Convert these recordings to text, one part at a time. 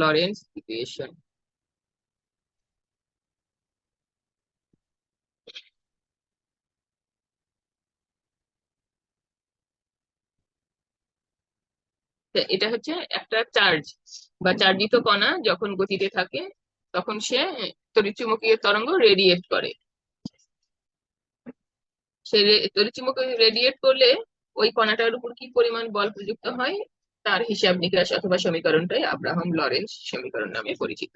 Lawrence equation এটা হচ্ছে একটা চার্জ বা চার্জিত কণা যখন গতিতে থাকে, তখন সে তড়িৎচুম্বকীয় তরঙ্গ রেডিয়েট করে। সে তড়িৎচুম্বকীয় রেডিয়েট করলে ওই কণাটার উপর কি পরিমাণ বল প্রযুক্ত হয়? তার হিসাব নিকাশ অথবা সমীকরণটাই আব্রাহাম লরেন্স সমীকরণ নামে পরিচিত।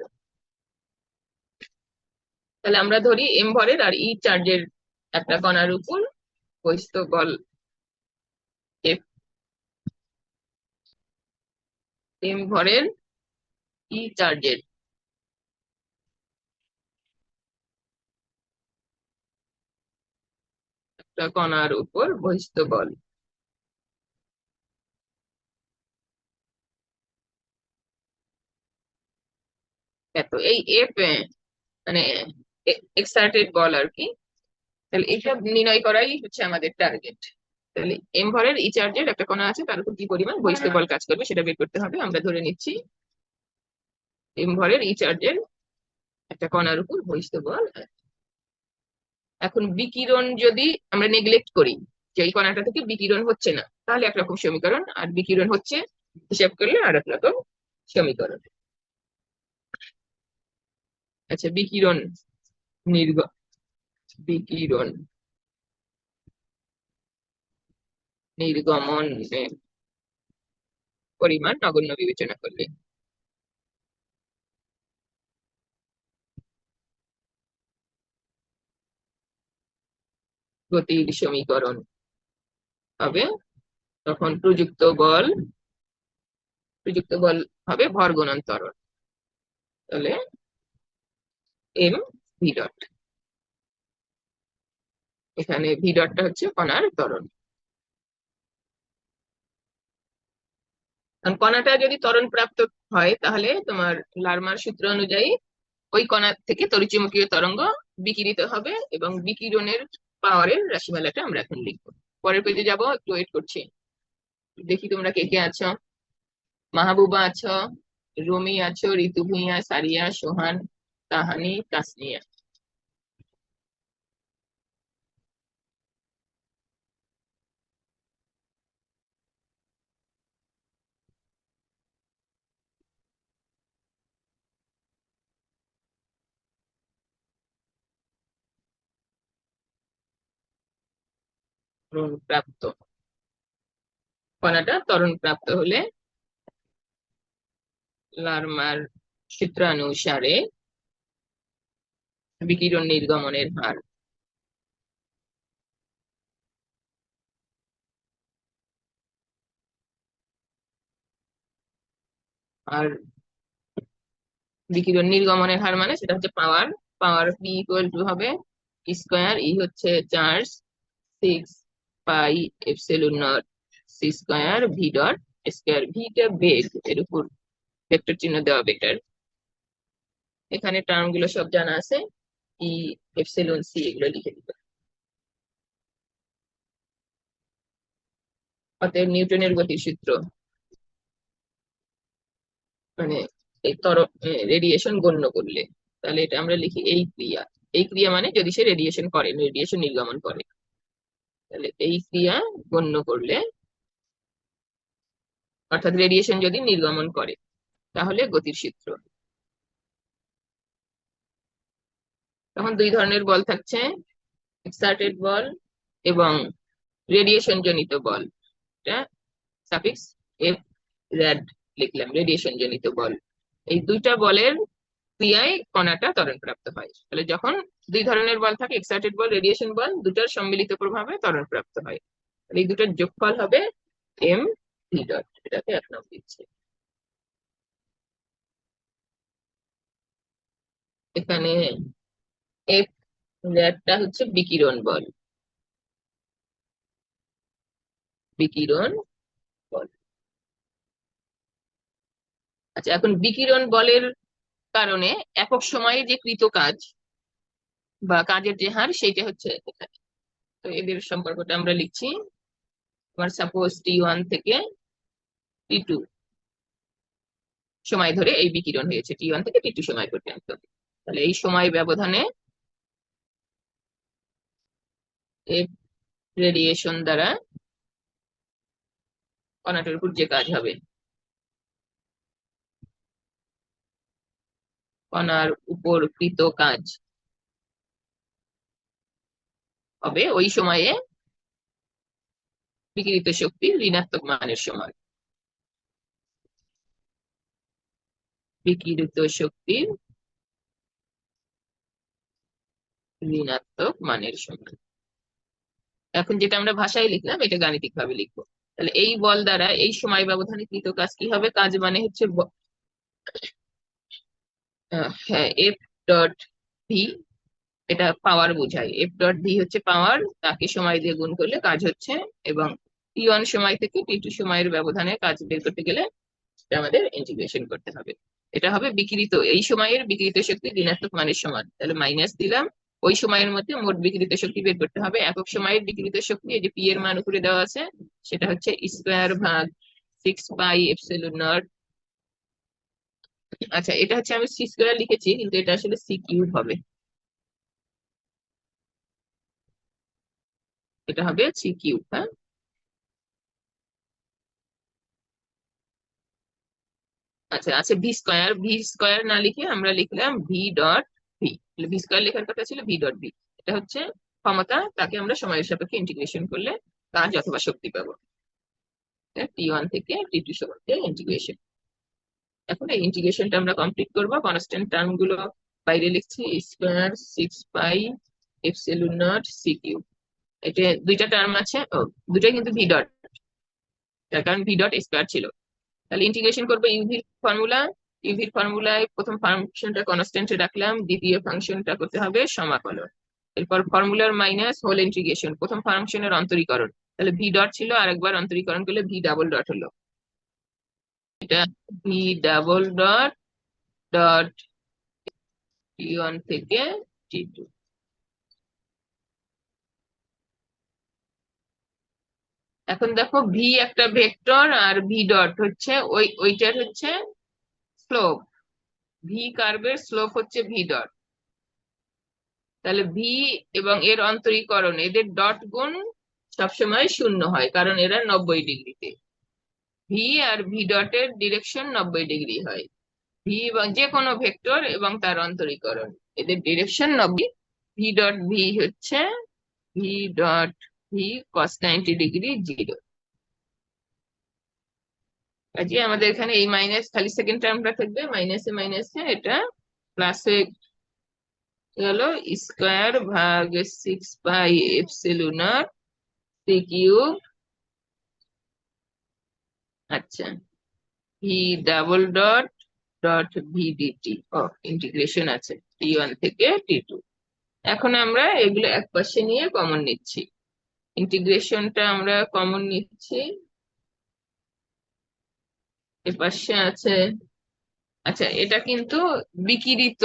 তাহলে আমরা ধরি এম ভরের আর ই চার্জের একটা কণার উপর বহিস্থ বল এফ এম ভরের ই চার্জের একটা কণার উপর বহিস্থ বল এত, এই এফ মানে এক্সাইটেড বল আর কি। তাহলে এটা নির্ণয় করাই হচ্ছে আমাদের টার্গেট তাহলে এম ভরের ই চার্জের একটা কণা আছে, তার উপর কি পরিমাণ বহিস্থ বল কাজ করবে সেটা বের করতে হবে, আমরা ধরে নিচ্ছি। এম ভরের ই চার্জের একটা কণার উপর বহিস্থ বল এখন বিকিরণ যদি আমরা নেগলেক্ট করি, যে এই কণাটা থেকে বিকিরণ হচ্ছে না, তাহলে একরকম সমীকরণ, আর বিকিরণ হচ্ছে হিসাব করলে আর এক রকম সমীকরণ। আচ্ছা বিকিরণ নির্গ, বিকিরণ নির্গমন পরিমাণ নগণ্য বিবেচনা করলে। গতির সমীকরণ হবে তখন প্রযুক্ত বল প্রযুক্ত বল হবে ভর গুণন তাহলে এম ভি ডট এখানে ভি ডটটা হচ্ছে কণার ত্বরণ। কণাটা যদি ত্বরণ প্রাপ্ত হয়, তাহলে তোমার লার্মার সূত্র অনুযায়ী ওই কণা থেকে তরিচুম্বকীয় তরঙ্গ বিকিরিত হবে এবং বিকিরণের পাওয়ারের রাশিমালাটা আমরা এখন লিখব। পরের পেজে যাব, একটু ওয়েট করছি। দেখি তোমরা কে কে আছো। মাহবুবা আছো, রুমি আছো ঋতু ভুইয়া সারিয়া, সোহান। তাহানি তাসনিয়া প্রাপ্ত। কণাটা ত্বরণ প্রাপ্ত হলে লার্মার সূত্রানুসারে বিকিরণ নির্গমনের হার। আর বিকিরণ নির্গমনের হার মানে সেটা হচ্ছে power. Power P equal to হবে স্কোয়ার ই হচ্ছে charge six pi epsilon naught C square V dot square ভিটা বেগ এর উপর ভেক্টর চিহ্ন দেওয়া বেটার এখানে টার্মগুলো সব জানা আছে। ই এপসিলন সি এগুলো লিখে দিবে। অতএব নিউটনের গতির সূত্র। মানে এই তর রেডিয়েশন গণ্য করলে। তাহলে এটা আমরা লিখি এই ক্রিয়া। এই ক্রিয়া মানে যদি সে রেডিয়েশন করে রেডিয়েশন নির্গমন করে। তাহলে এই ক্রিয়া গণ্য করলে, অর্থাৎ রেডিয়েশন যদি নির্গমন করে, তাহলে গতির সূত্র। তখন দুই ধরনের বল থাকছে এক্সার্টেড বল এবং রেডিয়েশন জনিত বল। সাফিক্স এফ লিখলাম রেডিয়েশন জনিত বল। এই দুইটা বলের ক্রিয়ায় কণাটা ত্বরণ প্রাপ্ত হয়। তাহলে যখন দুই ধরনের বল থাকে এক্সাইটেড বল রেডিয়েশন বল দুটার সম্মিলিত প্রভাবে ত্বরণ প্রাপ্ত হয়। তাহলে এই দুটার যোগফল হবে এম ভি ডট এটাকে এক নাম দিচ্ছে। এখানে এফ ল্যাবটা হচ্ছে বিকিরণ বল। বিকিরণ বল। আচ্ছা এখন বিকিরণ বলের কারণে একক সময়ে যে কৃত কাজ বা কাজের যে হার, সেইটা হচ্ছে এখানে। তো এদের সম্পর্কটা আমরা লিখছি। আমার সাপোজ টি ওয়ান থেকে টি টু সময় ধরে এই বিকিরণ হয়েছে। টি ওয়ান থেকে টি টু সময় পর্যন্ত। তাহলে এই সময় ব্যবধানে এফ রেডিয়েশন দ্বারা কণাটার উপর যে কাজ হবে। কণার উপর কৃত কাজ হবে ওই সময়ে বিকিরিত শক্তির ঋণাত্মক মানের সমান বিকিরিত শক্তির ঋণাত্মক মানের সমান এখন যেটা আমরা ভাষায় লিখলাম, এটা গাণিতিক ভাবে লিখব। তাহলে এই বল দ্বারা এই সময় ব্যবধানে কৃত কাজ কি হবে? কাজ মানে হচ্ছে হ্যাঁ এফ ডট এটা পাওয়ার বোঝায়। এফ ডট ভি হচ্ছে পাওয়ার তাকে সময় দিয়ে গুণ করলে কাজ হচ্ছে এবং টি ওয়ান সময় থেকে টি টু সময়ের ব্যবধানে কাজ বের করতে গেলে আমাদের ইন্টিগ্রেশন করতে হবে। এটা হবে বিকৃত, এই সময়ের বিকৃত শক্তি ঋণাত্মক মানের সমান। তাহলে মাইনাস দিলাম ওই সময়ের মধ্যে মোট বিকিরিত শক্তি বের করতে হবে। একক সময়ের বিকিরিত শক্তি এই যে পি এর মান উপরে দেওয়া আছে, সেটা হচ্ছে স্কোয়ার ভাগ সিক্স পাই এপসিলন নট আচ্ছা এটা হচ্ছে আমি সি স্কোয়ার লিখেছি, কিন্তু এটা আসলে সি কিউব হবে। এটা হবে সি কিউব হ্যাঁ? আচ্ছা আচ্ছা ভি স্কোয়ার ভি স্কোয়ার না লিখে আমরা লিখলাম V dot V V square লেখার কথা ছিল ভি ডট ভি এটা হচ্ছে ক্ষমতা, তাকে আমরা সময়ের সাপেক্ষে ইন্টিগ্রেশন করলে কাজ অথবা শক্তি পাবো। টি ওয়ান থেকে টি টু সমানকে ইন্টিগ্রেশন এখন এই ইন্টিগ্রেশনটা আমরা কমপ্লিট করব। কনস্ট্যান্ট টার্মগুলো বাইরে লিখছি square six pi epsilon naught C cube এটা দুইটা টার্ম আছে, ও, দুটাই কিন্তু ভি ডট তার কারণ ভি ডট স্কোয়ার ছিল। তাহলে ইন্টিগ্রেশন করব ইউভির ফর্মুলা ইউভির ফর্মুলায় প্রথম ফাংশনটা কনস্ট্যান্টে রাখলাম, দ্বিতীয় ফাংশনটা করতে হবে সমাকলন। এরপর ফর্মুলার মাইনাস হোল ইন্টিগ্রেশন, প্রথম ফাংশনের অন্তরীকরণ। তাহলে ভি ডট ছিল আর একবার অন্তরীকরণ করলে ভি ডাবল ডট হলো। এটা V double dot dot T one থেকে টি টু। এখন দেখো ভি একটা ভেক্টর আর ভি ডট হচ্ছে, ওই, ওইটার হচ্ছে স্লোপ ভি কার্ভের স্লোপ হচ্ছে ভি ডট তাহলে ভি এবং এর অন্তরীকরণ, এদের ডট গুণ সবসময় শূন্য হয়, কারণ এরা নব্বই ডিগ্রিতে। ভি আর ভি ডটের ডিরেকশন নব্বই ডিগ্রি হয়। ভি এবং যে কোনো ভেক্টর এবং তার অন্তরীকরণ, এদের ডিরেকশন নব্বই। ভি ডট ভি হচ্ছে V dot V cos ninety degree zero কাজে আমাদের এখানে এই মাইনাস খালি সেকেন্ড টার্মটা থাকবে মাইনাসে মাইনাসে এটা প্লাসে গেল স্কোয়ার ভাগ সিক্স পাই এপসিলুনার সি কিউব আচ্ছা V double dot dot VDT ও ইন্টিগ্রেশন আছে টি ওয়ান থেকে টি টু এখন আমরা এগুলো এক পাশে নিয়ে কমন নিচ্ছি। ইন্টিগ্রেশনটা আমরা কমন নিচ্ছি। এ পাশে আছে আচ্ছা এটা কিন্তু বিকিরিত,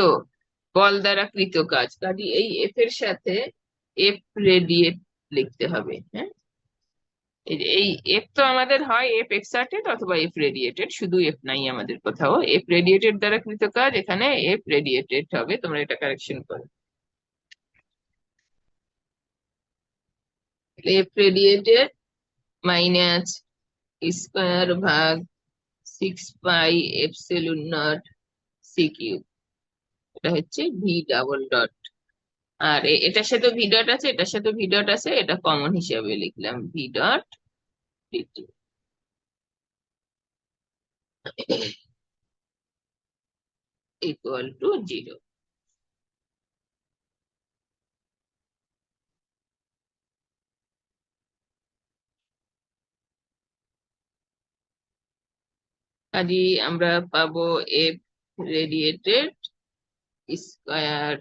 বল দ্বারা কৃত কাজ। কাজে এই এফ এর সাথে এফ রেডিয়েট লিখতে হবে হ্যাঁ? এই এফ তো আমাদের হয় এফ এক্সার্টেড অথবা এফ রেডিয়েটেড শুধু এফ নাই আমাদের কোথাও। এফ রেডিয়েটেড দ্বারা কৃত কাজ, এখানে এফ রেডিয়েটেড হবে, তোমরা এটা কারেকশন করো। এফ রেডিয়েটেড মাইনাস স্কোয়ার ভাগ six pi epsilon naught C cube এটা হচ্ছে ভি ডাবল ডট আর এটার সাথে ভি ডট আছে, এটার সাথে ভি ডট আছে, এটা কমন হিসাবে লিখলাম V dot DT equal to 0. কাজে আমরা পাবো F radiated square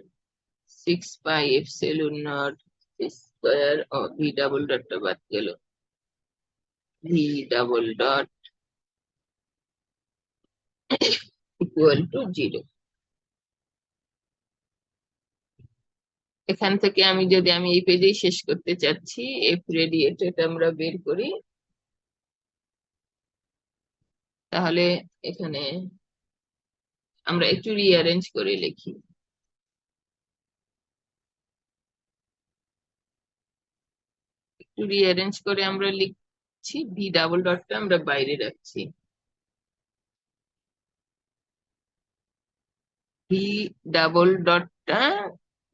six pi epsilon naught square V double ডটটা বাদ গেল। V double dot equal to zero এখান থেকে আমি যদি আমি এই পেজেই শেষ করতে চাচ্ছি এফ রেডিয়েটেড আমরা বের করি। তাহলে এখানে আমরা একটু রিঅ্যারেঞ্জ করে লিখি। একটু রিঅ্যারেঞ্জ করে আমরা লিখছি ভি ডাবল ডটটা আমরা বাইরে রাখছি। ভি ডাবল ডটটা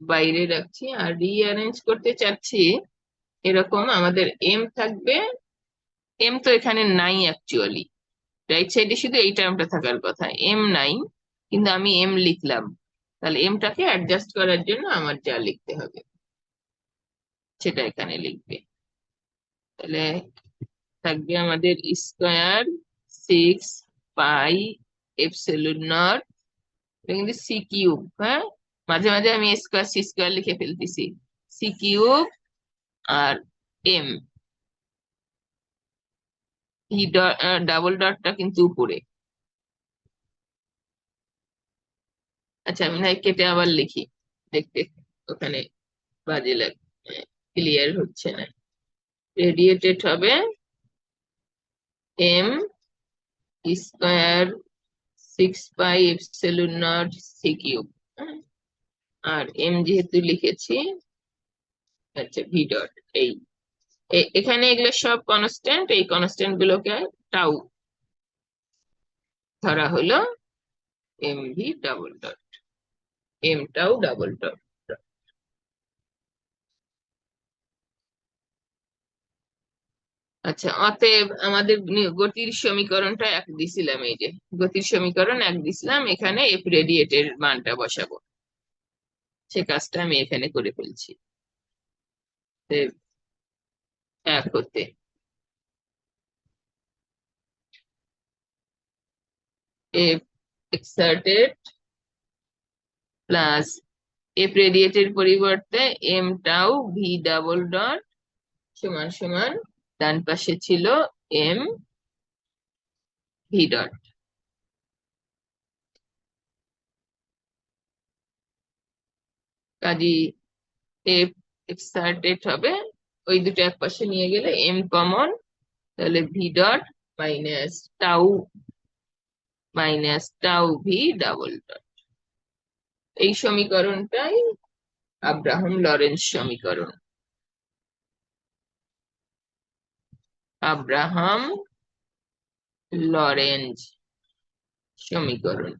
বাইরে রাখছি আর রিঅ্যারেঞ্জ করতে চাচ্ছি এরকম আমাদের এম থাকবে। এম তো এখানে নাই অ্যাকচুয়ালি রাইট সাইডে শুধু এই টার্মটা থাকার কথা। এম নাই কিন্তু আমি এম লিখলাম। তাহলে এমটাকে অ্যাডজাস্ট করার জন্য আমার যা লিখতে হবে, সেটা এখানে লিখবে। তাহলে থাকবে আমাদের square six pi epsilon naught কিন্তু সি কিউব হ্যাঁ? মাঝে মাঝে আমি স্কোয়ার সি স্কোয়ার লিখে ফেলতেছি। সি কিউব আর এম ই ডাবল ডটটা কিন্তু উপরে। আচ্ছা আমি না কেটে আবার লিখি। দেখতে ওখানে বাজে লাগে ক্লিয়ার হচ্ছে না। রেডিয়েটেড হবে M square six pi epsilon naught C cube আর এম যেহেতু লিখেছি আচ্ছা ভি ডট এই। এখানে এগুলো সব কনস্ট্যান্ট এই কনস্ট্যান্ট গুলোকে টাউ ধরা হলো M V double dot M tau double dot আচ্ছা অতএব আমাদের গতির সমীকরণটা এক দিছিলাম, এই যে গতির সমীকরণ এক দিছিলাম, এখানে এফ রেডিয়েটের মানটা বসাবো। সে কাজটা আমি এখানে করে ফেলছি। এক হতে। এফ এক্সার্টেড প্লাস এফ রেডিয়েটের পরিবর্তে M tau V double dot সমান সমান ডান পাশে ছিল এম ভি ডট কাজী এফ এক্সার্টেড হবে ওই দুটো এক পাশে নিয়ে গেলে এম কমন তাহলে V dot minus tau minus tau V double dot এই সমীকরণটাই আব্রাহাম লরেন্স সমীকরণ। আব্রাহাম লরেঞ্জ সমীকরণ।